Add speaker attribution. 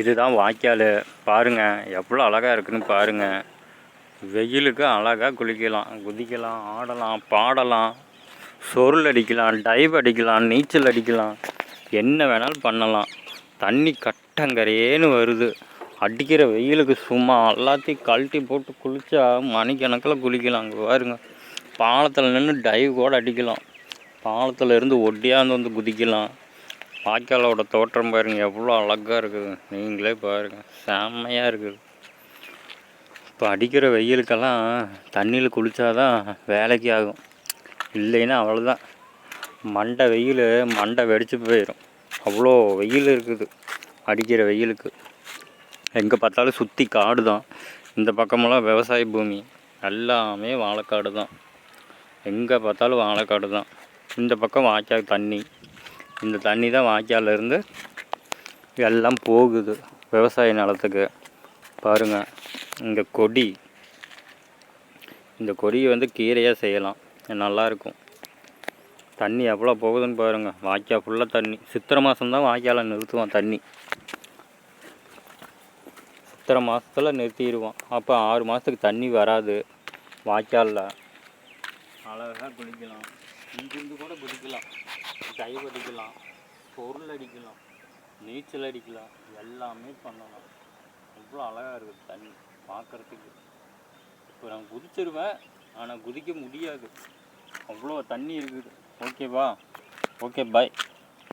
Speaker 1: இதுதான் வாய்க்கால். பாருங்கள் எவ்வளோ அழகாக இருக்குன்னு பாருங்கள் வெயிலுக்கு அழகாக குளிக்கலாம் குதிக்கலாம் ஆடலாம் பாடலாம். சொருள் அடிக்கலாம் டைவ் அடிக்கலாம் நீச்சல் அடிக்கலாம். என்ன வேணாலும் பண்ணலாம். தண்ணி கட்டங்கரையேன்னு வருது. அடிக்கிற வெயிலுக்கு சும்மா எல்லாத்தையும் கழட்டி போட்டு குளித்தா மணிக்கணக்கில் குளிக்கலாம். அங்கே பாருங்க பாலத்தில் நின்று டைவ் கூட அடிக்கலாம். பாலத்தில் இருந்து ஒட்டியாந்து வந்து குதிக்கலாம். வாய்க்காலோட தோற்றம் பாருங்கள் எவ்வளோ அழகாக இருக்குது. நீங்களே பாருங்கள் செம்மையாக இருக்குது. இப்போ அடிக்கிற வெயிலுக்கெல்லாம் தண்ணியில் குளித்தாதான் வேலைக்கு ஆகும். இல்லைன்னா அவ்வளோதான் மண்டை வெயில் மண்டை வெடிச்சு போயிடும் அவ்வளோ வெயில் இருக்குது அடிக்கிற வெயிலுக்கு. எங்கே பார்த்தாலும் சுற்றி காடு தான். இந்த பக்கமெல்லாம் விவசாய பூமி. எல்லாமே வாழைக்காடு தான். எங்கே பார்த்தாலும் வாழைக்காடு தான். இந்த பக்கம் வாய்க்கால் தண்ணி. இந்த தண்ணி தான் வாய்க்காலிருந்து எல்லாம் போகுது விவசாய நிலத்துக்கு. பாருங்கள் இந்த கொடி. இந்த கொடியை வந்து கீரையாக செய்யலாம். நல்லாயிருக்கும் தண்ணி எவ்வளோ போகுதுன்னு பாருங்கள் வாய்க்கால் ஃபுல்லாக தண்ணி. சித்திரை மாதம் தான் வாய்க்காலை நிறுத்துவான் தண்ணி. சித்திரை மாதத்தில் நிறுத்திடுவான். அப்போ ஆறு மாதத்துக்கு தண்ணி வராது வாய்க்காலில். அழகாக குளிக்கலாம். இங்கிருந்து கூட குதிக்கலாம் டைவ் அடிக்கலாம் பொருள் அடிக்கலாம். நீச்சல் அடிக்கலாம். எல்லாமே பண்ணலாம். அவ்வளோ அழகாக இருக்குது தண்ணி. பார்க்குறதுக்கு. இப்போ நான் குதிச்சிருவேன். ஆனால் குதிக்க முடியாது. அவ்வளோ தண்ணி இருக்குது. ஓகேவா? Okay bye